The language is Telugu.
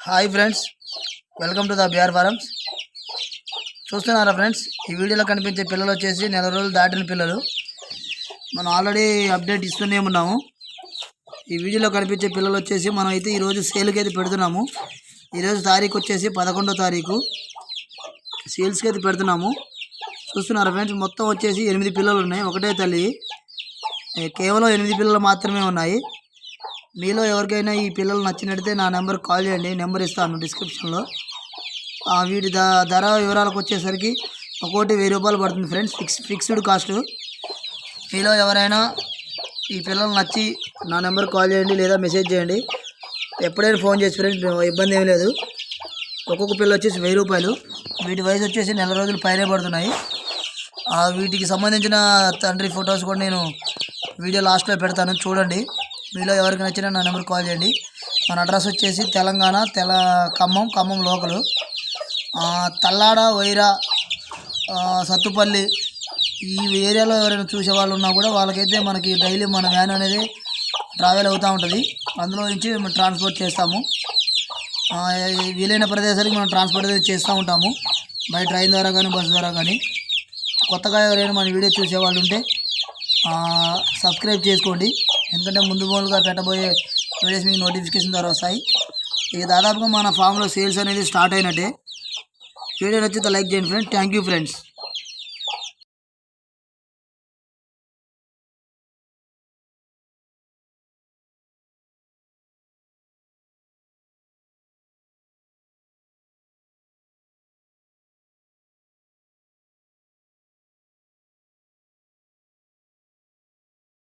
Hi friends welcome to the BR farms. చూస్తున్నారా ఫ్రెండ్స్ ఈ వీడియోలో కనిపించే పిల్లలు వచ్చేసి నెల రోజులు దాటిన పిల్లలు. మనం ఆల్రెడీ అప్డేట్ ఇస్తూనే ఉన్నాము. ఈ వీడియోలో కనిపించే పిల్లలు వచ్చేసి మనం అయితే ఈరోజు సేల్కి అయితే పెడుతున్నాము. ఈరోజు తారీఖు వచ్చేసి పదకొండో తారీఖు. సేల్స్కి అయితే పెడుతున్నాము. చూస్తున్నారా ఫ్రెండ్స్ మొత్తం వచ్చేసి ఎనిమిది పిల్లలు ఉన్నాయి. ఒకటే తల్లి. కేవలం ఎనిమిది పిల్లలు మాత్రమే ఉన్నాయి. మీలో ఎవరికైనా ఈ పిల్లలు నచ్చినట్టయితే నా నెంబర్ కాల్ చేయండి. నెంబర్ ఇస్తాను డిస్క్రిప్షన్లో. వీటి ద ధర వివరాలకు వచ్చేసరికి ఒక్కోటి వెయ్యి రూపాయలు పడుతుంది ఫ్రెండ్స్. Fix fixed cost. మీలో ఎవరైనా ఈ పిల్లలు నచ్చి నా నెంబర్ కాల్ చేయండి లేదా మెసేజ్ చేయండి. ఎప్పుడైనా ఫోన్ చేసి ఫ్రెండ్స్ ఇబ్బంది ఏం లేదు. ఒక్కొక్క పిల్ల వచ్చేసి వెయ్యి రూపాయలు. వీటి వయసు వచ్చేసి నెల రోజులు పైనే పడుతున్నాయి. వీటికి సంబంధించిన తండ్రి ఫొటోస్ కూడా నేను వీడియో లాస్ట్లో పెడతాను. చూడండి. మీలో ఎవరికి నచ్చినా నా నెంబర్ కాల్ చేయండి. మన అడ్రస్ వచ్చేసి తెలంగాణ తెల ఖమ్మం ఖమ్మం లోకలు. తల్లాడ వైరా సత్తుపల్లి ఈ ఏరియాలో ఎవరైనా చూసే వాళ్ళు ఉన్నా కూడా వాళ్ళకైతే మనకి డైలీ మన వ్యాన్ అనేది ట్రావెల్ అవుతూ ఉంటుంది. అందులో నుంచి మేము ట్రాన్స్పోర్ట్ చేస్తాము. వీలైన ప్రదేశానికి మనం ట్రాన్స్పోర్ట్ అనేది చేస్తూ ఉంటాము. బై ట్రైన్ ద్వారా కానీ బస్సు ద్వారా కానీ. కొత్తగా ఎవరైనా మన వీడియో చూసే వాళ్ళు ఉంటే సబ్స్క్రైబ్ చేసుకోండి. ఎందుకంటే ముందు మూలుగా పెట్టబోయే వీడియోస్ మీకు నోటిఫికేషన్ ద్వారా వస్తాయి. ఇక దాదాపుగా మన ఫామ్లో సేల్స్ అనేది స్టార్ట్ అయినట్టే. వీడియో నచ్చితే లైక్ చేయండి ఫ్రెండ్స్ థ్యాంక్ యూ ఫ్రెండ్స్